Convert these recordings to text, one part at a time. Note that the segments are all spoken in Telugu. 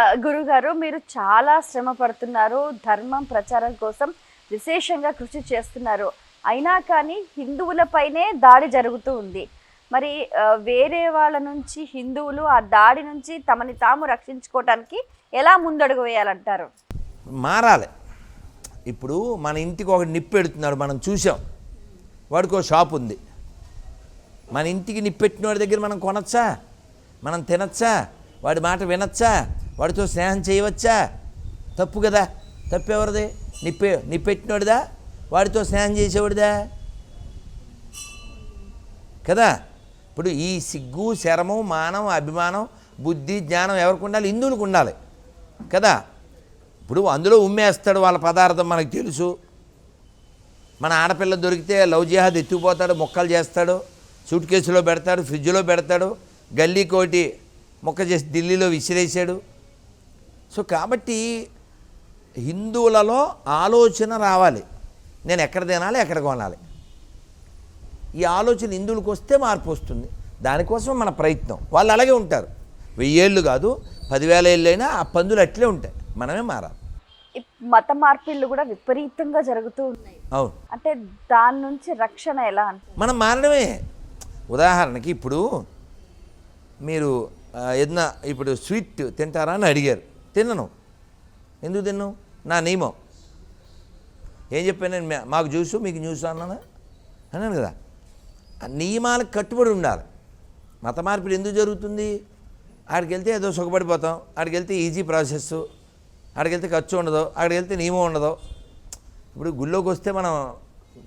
గురుగారు మీరు చాలా శ్రమ పడుతున్నారు. ధర్మం ప్రచారం కోసం విశేషంగా కృషి చేస్తున్నారు. అయినా కానీ హిందువులపైనే దాడి జరుగుతూ ఉంది. మరి వేరే వాళ్ళ నుంచి హిందువులు ఆ దాడి నుంచి తమని తాము రక్షించుకోవటానికి ఎలా ముందడుగు వేయాలంటారు? మారాలి. ఇప్పుడు మన ఇంటికి ఒక నిప్పెడుతున్నాడు మనం చూసాం వాడికి ఒక షాప్ ఉంది. మన ఇంటికి నిప్పెట్టిన వాడి దగ్గర మనం కొనచ్చా? మనం తినచ్చా? వాడి మాట వినచ్చా? వాడితో స్నేహం చేయవచ్చా? తప్పు కదా. తప్పెవరిది? నిప్పే నిప్పెట్టినోడిదా వాడితో స్నేహం చేసేవాడిదా? కదా. ఇప్పుడు ఈ సిగ్గు శరము మానం అభిమానం బుద్ధి జ్ఞానం ఎవరికి ఉండాలి? హిందువులకు ఉండాలి. కదా. ఇప్పుడు అందులో ఉమ్మేస్తాడు వాళ్ళ పదార్థం మనకు తెలుసు. మన ఆడపిల్ల దొరికితే లవ్ జిహాద్ ఎత్తుకుపోతాడు మొక్కలు చేస్తాడు సూట్ కేసులో పెడతాడు ఫ్రిడ్జ్లో పెడతాడు గల్లీ కోటి మొక్క చేసి ఢిల్లీలో విసిరేసాడు. సో కాబట్టి హిందువులలో ఆలోచన రావాలి. నేను ఎక్కడ తినాలి ఎక్కడ కొనాలి. ఈ ఆలోచన హిందువులకు వస్తే మార్పు వస్తుంది. దానికోసం మన ప్రయత్నం. వాళ్ళు అలాగే ఉంటారు. వెయ్యేళ్ళు కాదు పదివేల ఏళ్ళు అయినా ఆ పందులు అట్లే ఉంటాయి. మనమే మారాలి. మత మార్పిళ్ళు కూడా విపరీతంగా జరుగుతూ ఉన్నాయి. అవును. అంటే దాని నుంచి రక్షణ ఎలా అంటే మనం మారడమే. ఉదాహరణకి ఇప్పుడు మీరు ఏదన్నా ఇప్పుడు స్వీట్ తింటారా అని అడిగారు. తిన్నను ఎందుకు తిన్నావు నా నియమం. ఏం చెప్పాను నేను? మాకు జ్యూసు మీకు జ్యూసు అన్నానా? అన్నాను కదా. ఆ నియమాలకు కట్టుబడి ఉండాలి. మత మార్పిడి ఎందుకు జరుగుతుంది? ఆడికి వెళ్తే ఏదో సుఖపడిపోతాం. ఆడికి వెళ్తే ఈజీ ప్రాసెస్ ఆడికి వెళ్తే ఖర్చు ఉండదు. ఆడికి వెళ్తే నియమం ఉండదు. ఇప్పుడు గుళ్ళోకి వస్తే మనం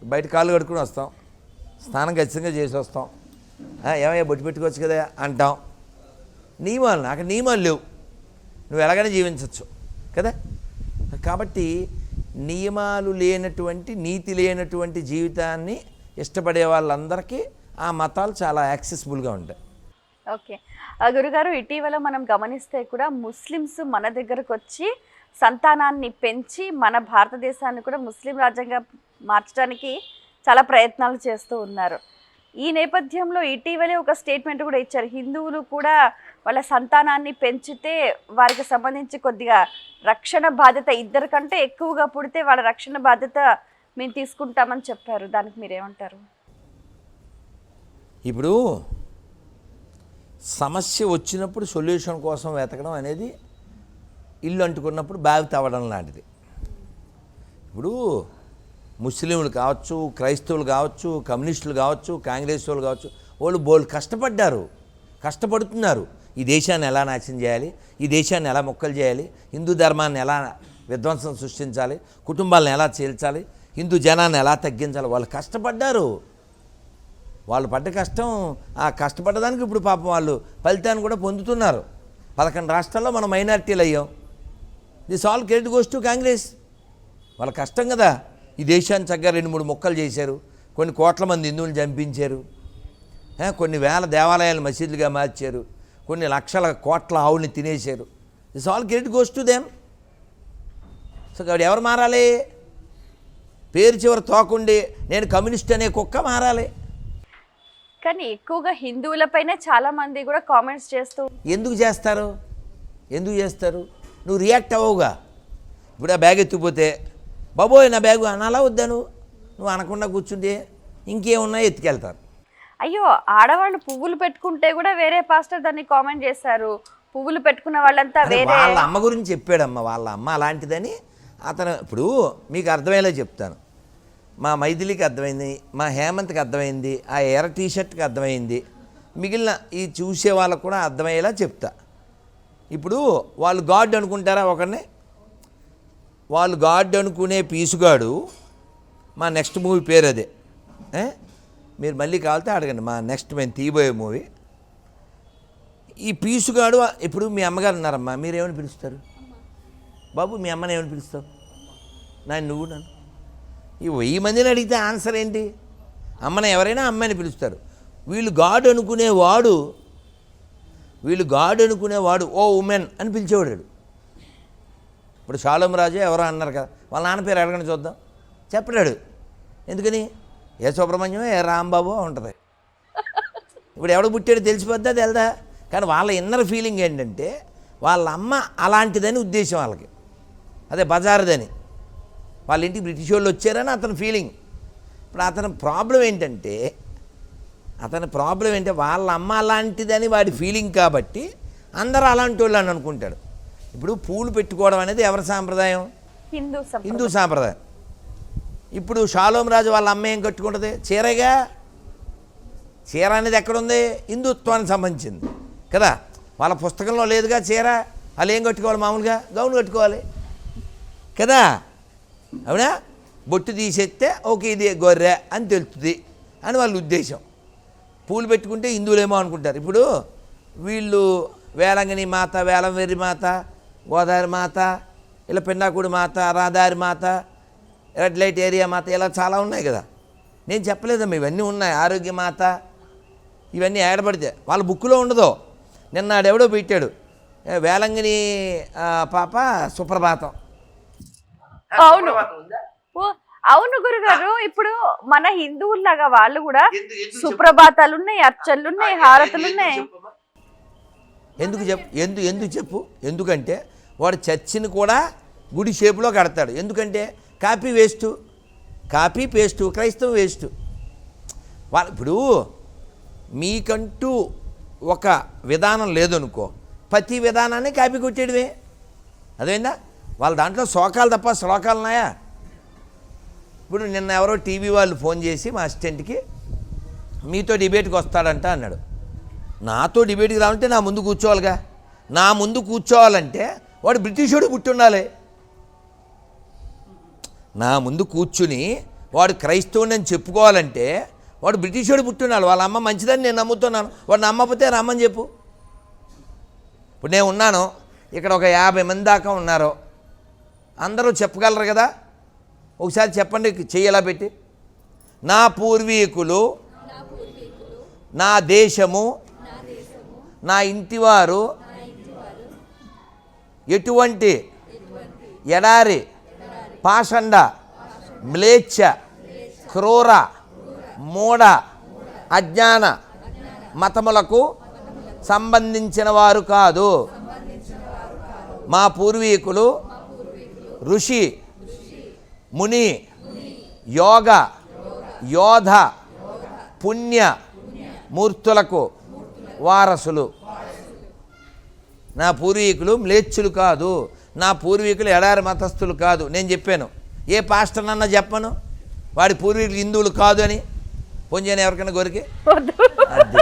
బయట కాళ్ళు కడుక్కుని వస్తాం. స్నానం ఖచ్చితంగా చేసి వస్తాం. ఏమయ్యా బొట్టు పెట్టుకోవచ్చు కదా అంటాం. నియమాలు అక్కడ నియమాలు లేవు. నువ్వు ఎలాగైనా జీవించవచ్చు కదా? కాబట్టి నియమాలు లేనటువంటి నీతి లేనటువంటి జీవితాన్ని ఇష్టపడే వాళ్ళందరికీ ఆ మతాలు చాలా యాక్సెసిబుల్గా ఉంటాయి. ఓకే. ఆ గురుగారు ఇటీవల మనం గమనిస్తే కూడా ముస్లిమ్స్ మన దగ్గరకు వచ్చి సంతానాన్ని పెంచి మన భారతదేశాన్ని కూడా ముస్లిం రాజ్యంగా మార్చడానికి చాలా ప్రయత్నాలు చేస్తూ ఉన్నారు. ఈ నేపథ్యంలో ఇటీవలే ఒక స్టేట్మెంట్ కూడా ఇచ్చారు. హిందువులు కూడా వాళ్ళ సంతానాన్ని పెంచితే వారికి సంబంధించి కొద్దిగా రక్షణ బాధ్యత ఇద్దరికంటే ఎక్కువగా పుడితే వాళ్ళ రక్షణ బాధ్యత మేము తీసుకుంటామని చెప్పారు. దానికి మీరేమంటారు? ఇప్పుడు సమస్య వచ్చినప్పుడు సొల్యూషన్ కోసం వెతకడం అనేది ఇల్లు అంటుకున్నప్పుడు బావి తవ్వడం లాంటిది. ఇప్పుడు ముస్లింలు కావచ్చు క్రైస్తవులు కావచ్చు కమ్యూనిస్టులు కావచ్చు కాంగ్రెస్ వాళ్ళు కావచ్చు వాళ్ళు బోల్ కష్టపడ్డారు కష్టపడుతున్నారు. ఈ దేశాన్ని ఎలా నాశనం చేయాలి? ఈ దేశాన్ని ఎలా మొక్కలు చేయాలి? హిందూ ధర్మాన్ని ఎలా విధ్వంసం సృష్టించాలి? కుటుంబాలను ఎలా చీల్చాలి? హిందూ జనాన్ని ఎలా తగ్గించాలి? వాళ్ళు కష్టపడ్డారు. వాళ్ళు పడ్డ కష్టం ఆ కష్టపడ్డదానికి ఇప్పుడు పాపం వాళ్ళు ఫలితాన్ని కూడా పొందుతున్నారు. పదకొండు రాష్ట్రాల్లో మనం మైనారిటీలు అయ్యాం. This all credit goes to Congress. వాళ్ళ కష్టం కదా. ఈ దేశాన్ని చక్కగా రెండు మూడు మొక్కలు చేశారు. కొన్ని కోట్ల మంది హిందువులు చంపించారు. కొన్ని వేల దేవాలయాలు మసీదులుగా మార్చారు. కొన్ని లక్షల కోట్ల ఆవుల్ని తినేశారు. This all credit goes to them so కాబట్టి ఎవరు మారాలి? పేరు చివరి తోకుండి నేను కమ్యూనిస్ట్ అనే కుక్క మారాలి. కానీ ఎక్కువగా హిందువులపైనే చాలా మంది కూడా కామెంట్స్ చేస్తూ ఎందుకు చేస్తారు? ఎందుకు చేస్తారు? నువ్వు రియాక్ట్ అవ్వవుగా. ఇప్పుడు ఆ బ్యాగ్ ఎత్తుకుపోతే బాబోయ్ నా బ్యాగు అనాలా వద్దాను నువ్వు? అనకుండా కూర్చుంటే ఇంకేమున్నా ఎత్తుకెళ్తారు. అయ్యో ఆడవాళ్ళు పువ్వులు పెట్టుకుంటే కూడా వేరే పాస్టర్ దాన్ని కామెంట్ చేశారు పువ్వులు పెట్టుకున్న వాళ్ళంతా వేరే వాళ్ళ అమ్మ గురించి చెప్పాడమ్మ వాళ్ళ అమ్మ అలాంటిదని అతను ఇప్పుడు మీకు అర్థమయ్యేలా చెప్తాను. మా మైథిలికి అర్థమైంది మా హేమంత్కి అర్థమైంది ఆ ఎర్ర టీ షర్ట్కి అర్థమైంది. మిగిలిన ఈ చూసే వాళ్ళకు కూడా అర్థమయ్యేలా చెప్తా. ఇప్పుడు వాళ్ళు గాడ్ అనుకుంటారా ఒకరిని? వాళ్ళు గాడ్ అనుకునే పీసుగాడు మా నెక్స్ట్ మూవీ పేరు అదే? మీరు మళ్ళీ కావాలితే అడగండి. మా నెక్స్ట్ మేము తీయబోయే మూవీ ఈ పీసుగాడు ఇప్పుడు మీ అమ్మగారు ఉన్నారమ్మా? మీరేమని పిలుస్తారు? బాబు మీ అమ్మని ఏమని పిలుస్తావు? నాయన నువ్వు నన్ను. ఈ వెయ్యి మందిని అడిగితే ఆన్సర్ ఏంటి? అమ్మని ఎవరైనా అమ్మని పిలుస్తారు. వీళ్ళు గాడ్ అనుకునేవాడు వీళ్ళు గాడ్ అనుకునేవాడు ఓ ఉమెన్ అని పిలిచేవాడు ఇప్పుడు షాలోం రాజు ఎవరో అన్నారు కదా వాళ్ళ నాన్న పేరు అడగని చూద్దాం. చెప్పడాడు ఎందుకని? ఏ సుబ్రహ్మణ్యం ఏ రాంబాబు ఉంటుంది. ఇప్పుడు ఎవడు పుట్టాడో తెలిసిపోద్దా తెలదా? కానీ వాళ్ళ ఇన్నర్ ఫీలింగ్ ఏంటంటే వాళ్ళ అమ్మ అలాంటిదని ఉద్దేశం వాళ్ళకి. అదే బజారుదని. వాళ్ళ ఇంటికి బ్రిటిష్ వాళ్ళు వచ్చారని అతని ఫీలింగ్ ఇప్పుడు అతని ప్రాబ్లం ఏంటంటే అతని ప్రాబ్లం ఏంటంటే వాళ్ళ అమ్మ అలాంటిదని వాడి ఫీలింగ్ కాబట్టి అందరూ అలాంటి వాళ్ళు అని అనుకుంటాడు. ఇప్పుడు పూలు పెట్టుకోవడం అనేది ఎవరి సాంప్రదాయం? హిందూ సంప్రదాయం. ఇప్పుడు షాలోం రాజు వాళ్ళ అమ్మ ఏం కట్టుకుంటుంది? చీరగా? చీర అనేది ఎక్కడుంది? హిందుత్వానికి సంబంధించింది. కదా? వాళ్ళ పుస్తకంలో లేదుగా చీర? వాళ్ళు ఏం కట్టుకోవాలి మామూలుగా? గౌన్ కట్టుకోవాలి. కదా? అవునా? బొట్టు తీసేస్తే ఓకే ఇది గొర్రె అని తెలుస్తుంది. అని వాళ్ళ ఉద్దేశం. పూలు పెట్టుకుంటే హిందువులేమో అనుకుంటారు. ఇప్పుడు వీళ్ళు వేలంగిని మాత వేలంవెర్రి మాత గోదావరి మాత ఇలా పిన్నాకుడి మాత రాధారి మాత రెడ్ లైట్ ఏరియా మాత ఇలా చాలా ఉన్నాయి కదా. నేను చెప్పలేదమ్మా ఇవన్నీ ఉన్నాయి. ఆరోగ్య మాత ఇవన్నీ ఏడబడితే వాళ్ళ బుక్లో ఉండదు. నిన్న ఆడెవడో పెట్టాడు. వేలంగిని ఆ, పాప సుప్రభాతం. అవును. ఓ, అవును గురుగారు. ఇప్పుడు మన హిందువుల్లాగా వాళ్ళు కూడా సుప్రభాతాలు ఉన్నాయి అర్చనలు ఉన్నాయి హారతులు ఉన్నాయి ఎందుకు చెప్పు ఎందు ఎందుకు చెప్పు? ఎందుకంటే వాడు చర్చిని కూడా గుడి షేపులో కడతాడు. ఎందుకంటే కాపీ వేస్టు. కాపీ పేస్టు క్రైస్తవం వేస్టు. వాళ్ళ ఇప్పుడు మీకంటూ ఒక విధానం లేదనుకో ప్రతి విధానాన్ని కాపీ కొట్టేయడమే. అదేందా వాళ్ళ దాంట్లో శోకాలు తప్ప శ్లోకాలు ఉన్నాయా? ఇప్పుడు నిన్న ఎవరో టీవీ వాళ్ళు ఫోన్ చేసి మా అసిస్టెంట్కి మీతో డిబేట్కి వస్తాడంట అన్నాడు. నాతో డిబేట్కి రావాలంటే నా ముందు కూర్చోవాలిగా. నా ముందు కూర్చోవాలంటే వాడు బ్రిటిషోడు పుట్టి ఉండాలి నా ముందు కూర్చుని వాడు క్రైస్తవుని అని చెప్పుకోవాలంటే వాడు బ్రిటిషోడు పుట్టి ఉండాలి వాళ్ళ అమ్మ మంచిదని నేను నమ్ముతున్నాను. వాడు నమ్మకపోతే రమ్మని చెప్పు. ఇప్పుడు నేను ఉన్నాను. ఇక్కడ ఒక యాభై మంది దాకా ఉన్నారు. అందరూ చెప్పగలరు కదా? ఒకసారి చెప్పండి చెయ్యి పెట్టి. నా పూర్వీకులు నా దేశము నా ఇంటివారు ఎటువంటి ఎడారి పాషండ మ్లేచ్ఛ క్రూర మూఢ అజ్ఞాన మతములకు సంబంధించిన వారు కాదు. మా పూర్వీకులు ఋషి ముని యోగ యోధ పుణ్య మూర్తులకు వారసులు. నా పూర్వీకులు మ్లేచ్చులు కాదు. నా పూర్వీకులు ఎడారి మతస్థులు కాదు. నేను చెప్పాను. ఏ పాస్టర్నన్నా చెప్పను? వాడి పూర్వీకులు హిందువులు కాదు అని. పొంజాను ఎవరికైనా. అది.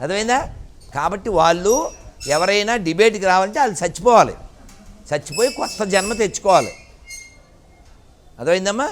అర్థమైందా? కాబట్టి వాళ్ళు ఎవరైనా డిబేట్కి రావాలంటే వాళ్ళు చచ్చిపోవాలి. చచ్చిపోయి కొత్త జన్మ తెచ్చుకోవాలి. అర్థమైందమ్మా?